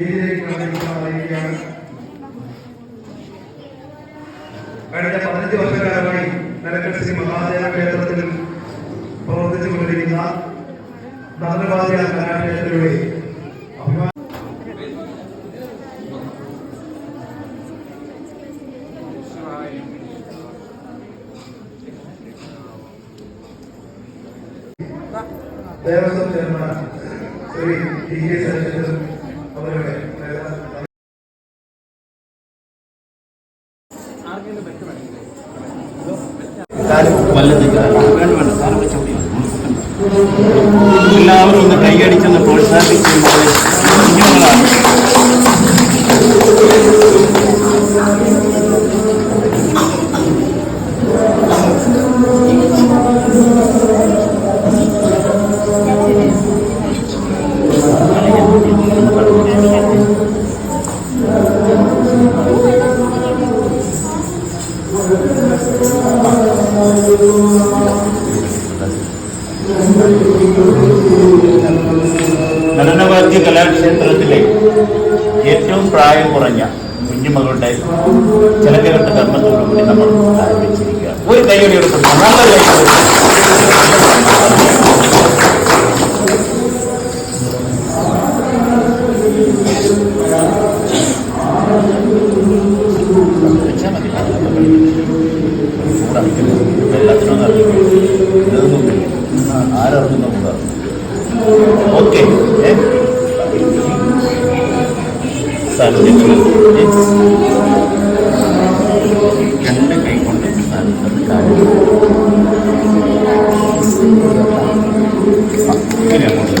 കഴിഞ്ഞ പതിനഞ്ച് വർഷക്കാലമായി നിലക്കൽ ശ്രീ മഹാദേവ ക്ഷേത്രത്തിൽ പ്രവർത്തിച്ചുകൊണ്ടിരിക്കുന്ന ഭദ്രവാദിയ കലാക്ഷേത്രയുടെ Devaswom chairman Shri T K Sasheendran എല്ലാവരും ഒന്ന് കൈയടിച്ചൊന്ന് പ്രോത്സാഹിപ്പിക്കുന്നത് കുഞ്ഞുങ്ങളാണ് നടനവാദ്യ കലാക്ഷേത്രത്തിലെ ഏറ്റവും പ്രായം കുറഞ്ഞ കുഞ്ഞുമകളുടെ ചിലക്കകെട്ട് കർമ്മത്തോടുകൂടി നമ്മൾ ആരംഭിച്ചിരിക്കുക ഒരു കൈയടി എടുക്കുന്നു ചൂടടിക്കരുത് എല്ലാത്തിനും അറിയിക്കും ഇതൊന്നും ആരറിഞ്ഞു കൂടാ ഓക്കെ രണ്ട് കൈ കൊണ്ട് സാധിക്കുന്നത് കാര്യം ഇങ്ങനെ അങ്ങോട്ട്